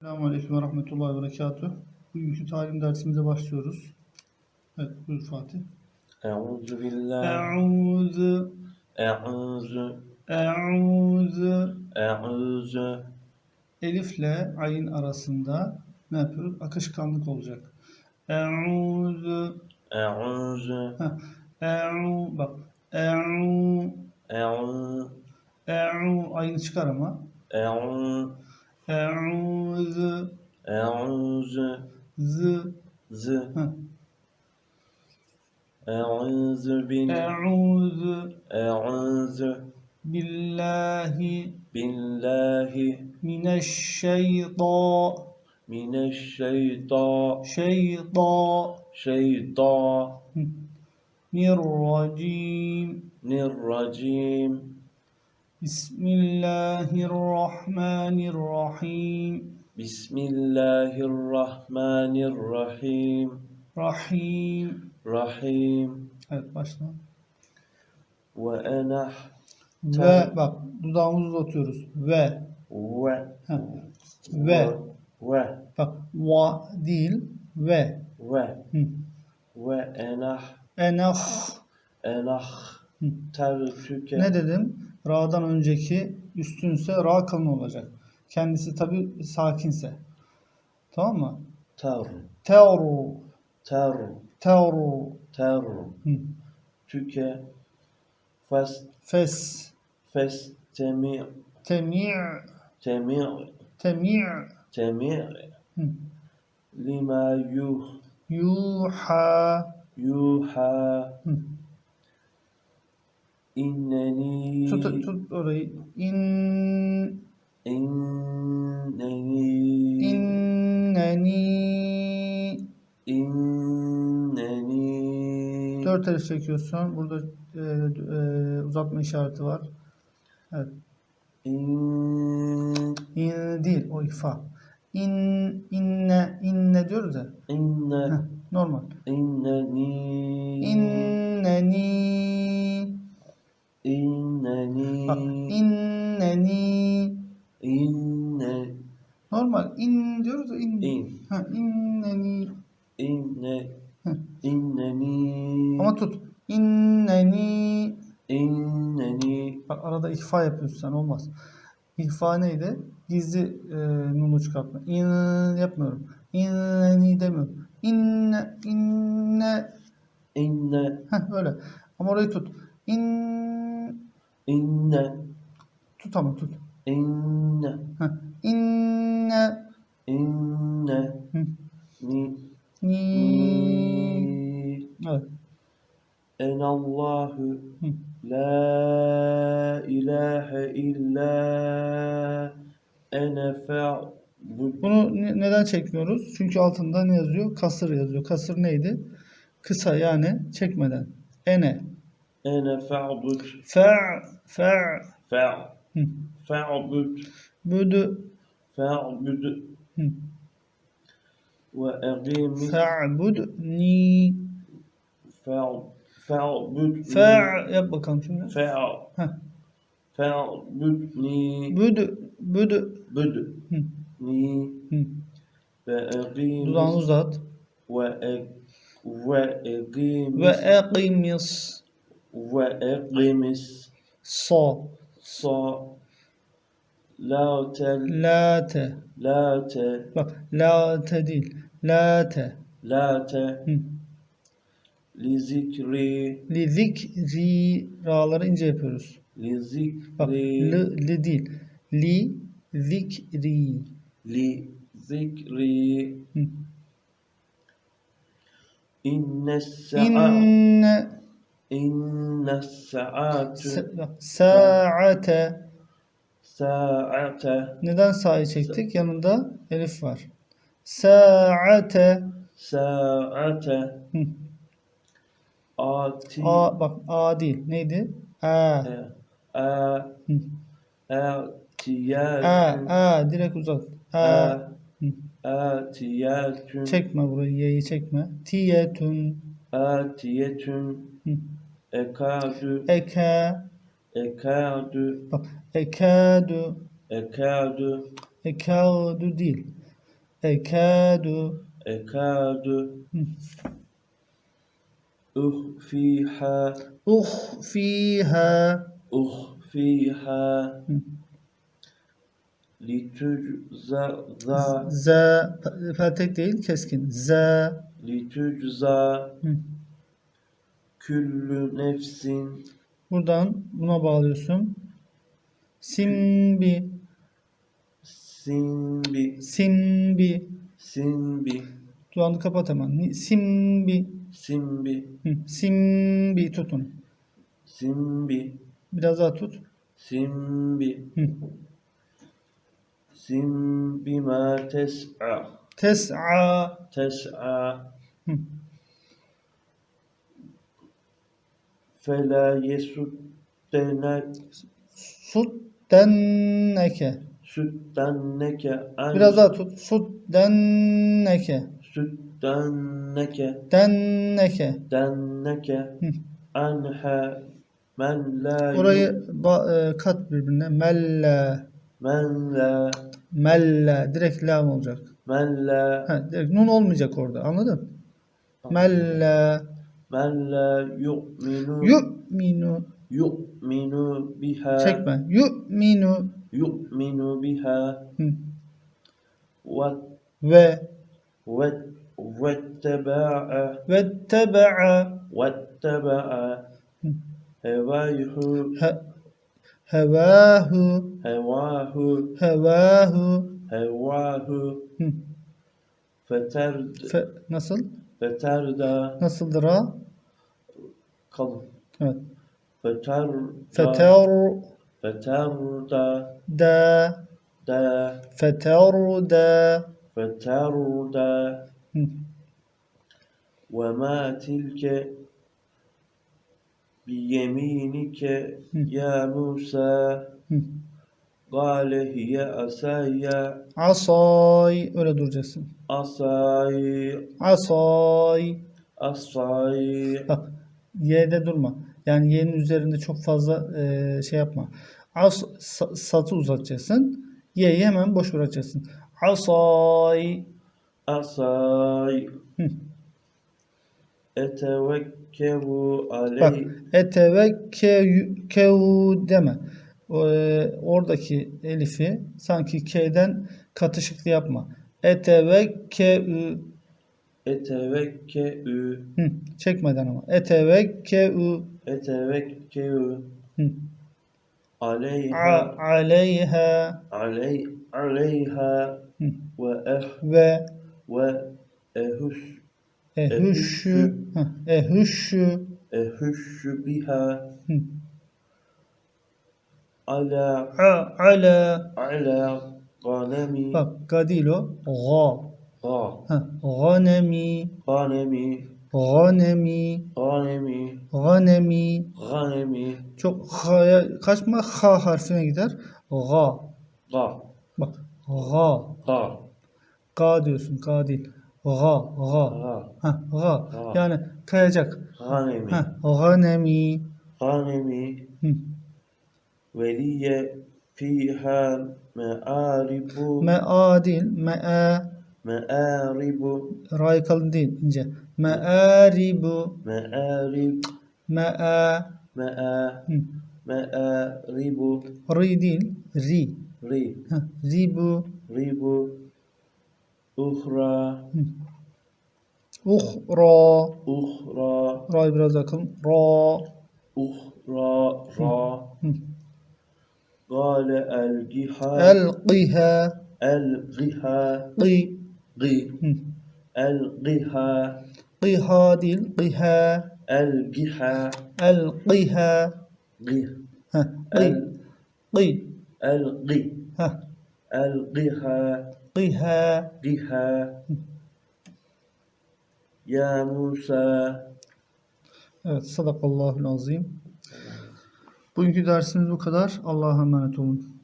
Selamun Aleyküm ve Rahmetullahi ve Berekatuhu. Bugünkü talim dersimize başlıyoruz. Evet, buyur Fatih. Euzu billah. Euzu. Euzu. Euzu. Euzu. Elifle ayın arasında ne yapıyor? Akışkanlık olacak. Euzu. Euzu. Euzu. Bak. Euzu. Euzu. Euzu. Ayını çıkar ama. Euzu. أعوذ أعوذ ز ز أعوذ بالله أعوذ أعوذ بالله بالله من الشيطان من الشيطان شيطان شيطان من الرجيم من الرجيم بسم الله الرحمن الرحيم بسم الله الرحمن الرحيم رحيم رحيم Evet başla. وأنا Ve bak dudağımızı uzatıyoruz. Ve و Heh. ve و bak va değil ve و Hı. وأنا enah أنا Hı. اخترتك ne dedim? Ra'dan önceki üstünse Ra kalın olacak. Kendisi tabi sakinse. Tamam mı? Teru. Teru. Teru. Teru. Teru. Tüke. Fes. Fes. Fes. Temi. Temi. Temi. Temi. Temi. Lima yuh. Yuha. Yuha. Yuha. İnneni Tut, tut orayı. İn, inneni inneni inneni Dört elif çekiyorsun. Burada e, e, uzatma işareti var. Evet. İn, in değil o ifa. İn, inne, inne diyoruz ya. İnne. Heh, normal. İnneni. İnneni. İnneni. Bak inneni. İnne. Normal in diyoruz da in. İn. Ha, inneni. İnne. Heh. İnneni. Ama tut. İnneni. İnneni. Bak arada ihfa yapıyorsun sen olmaz. İhfa neydi? Gizli e, nunu çıkartma. İn yapmıyorum. İnneni demiyorum. İnne. İnne. İnne. Heh, öyle. Ama orayı tut. İn inne tut ama tut. İnne Heh. inne inne ni ni evet. En Allahu la ilahe illa ene fe'l bunu neden çekmiyoruz? Çünkü altında ne yazıyor? Kasır yazıyor. Kasır neydi? Kısa yani çekmeden. Ene Ene fe'bud. Fe' fe' fe' fe'bud. Budu. Fe'bud. Ve eqim. Fe'budni. Fe'bud. Fe' yap bakalım şimdi. Fe' fe'budni. Budu. Budu. Budu. Ni. Ve eqim. Dudağını uzat. Ve. E, ve eqim. Ve eqim. so صلاة late. لا Bak late değil. Late. لا Hı. لذكري Li zikri ra'ları ince yapıyoruz. Bak لذكري l, li değil. Li zikri. لذكري Hı. إن الساعة İnne إن İnne saate Saate Saate Neden sa'yı çektik? Yanında elif var. Saate Saate Hı. Ati A bak A değil. Neydi? A e, A Hı. A Tiyatun A A direkt uzat. A, A. Atiyetun. Çekme burayı, y'yi çekme. Tiyetun. Atiyetun. Hı. Ekadu. Eka. Ekadu. Bak. Ekadu. Ekadu. Ekadu değil. Ekadu. Ekadu. Uhfiha. Uhfiha. Uhfiha. Litücza. Za. za Fatek değil keskin. Za. Litücza. Hı. Küllü nefsin. Buradan buna bağlıyorsun. Simbi. Simbi. Simbi. Simbi. Dudağını kapat hemen. Simbi. Simbi. Simbi tutun. Simbi. Biraz daha tut. Simbi. Simbi ma tes'a. Tes'a. Tes'a. Hı. Fela yesuddenne Suddenneke. Süddenneke. Biraz daha tut. Suddenneke. Süddenneke. Denneke. Denneke. Anha men la Orayı ba, e, kat birbirine. Mella. Mella. Mella. Direkt lam olacak. Mella. Ha, direkt nun olmayacak orada. Anladın? Mella. من لا يؤمن يؤمن يؤمن بها يؤمن يؤمن بها و و و واتبع واتبع واتبع هواه هواه هواه هواه هواه فترد نصل. Feterda. Nasıldır ha? Kalın. Evet. Feter. Feter. Feterda. Da. Da. Feterda. Feterda. Ve ma tilke biyeminike ya Musa. Gale hiye asayya. Asay. Öyle duracaksın. Asay. Asay. Asay. Bak Y'de durma. Yani Y'nin üzerinde çok fazla e, şey yapma. As, sa, satı uzatacaksın. Y'yi hemen boş bırakacaksın. Asay. Asay. Hı. Etevekkevu aleyh. Bak etevekkevu deme. E, oradaki elifi sanki K'den katışıklı yapma. Etevekkeü. Etevekkeü. Hı, çekmeden ama. Etevekkeü. Etevekkeü. Hı. Aleyha. A, aleyha. Aley, aleyha. Hı. Ve eh. Ve. Ve ehüş. Ehüşü. Ehüşü. Ehüşü biha. Ala. Ala. Ala. Ganemi. Bak ga değil o. Ga. Ga. Ha, ganemi. Ganemi. Ganemi. Ganemi. Ganemi. Ganemi. Çok ha'ya kaçma ha harfine gider. Ga. Ga. Bak. Ga. Ga. Ga diyorsun. Ga değil. Ga. Ga. Ha, ga. Yani kayacak. Ganemi. Ha, ganemi. Ganemi. Hı. Veliye فيها مآرب. مآدل مآ مآرب. رايك الدين إنجا. مآرب. مآرب. مآ مآ مآرب. ريدين ري. ري. ريب. ريب. أخرى. أخرى. أخرى. راي برازاكم را. أخرى. را. قال ألقها. ألقها. ألقها. قي. قي. ألقها. قها دي القها. ألقها. ألقها. قي. قي. ألقي. ألقها. قها قها يا موسى. صدق الله العظيم. Bugünkü dersimiz bu kadar. Allah'a emanet olun.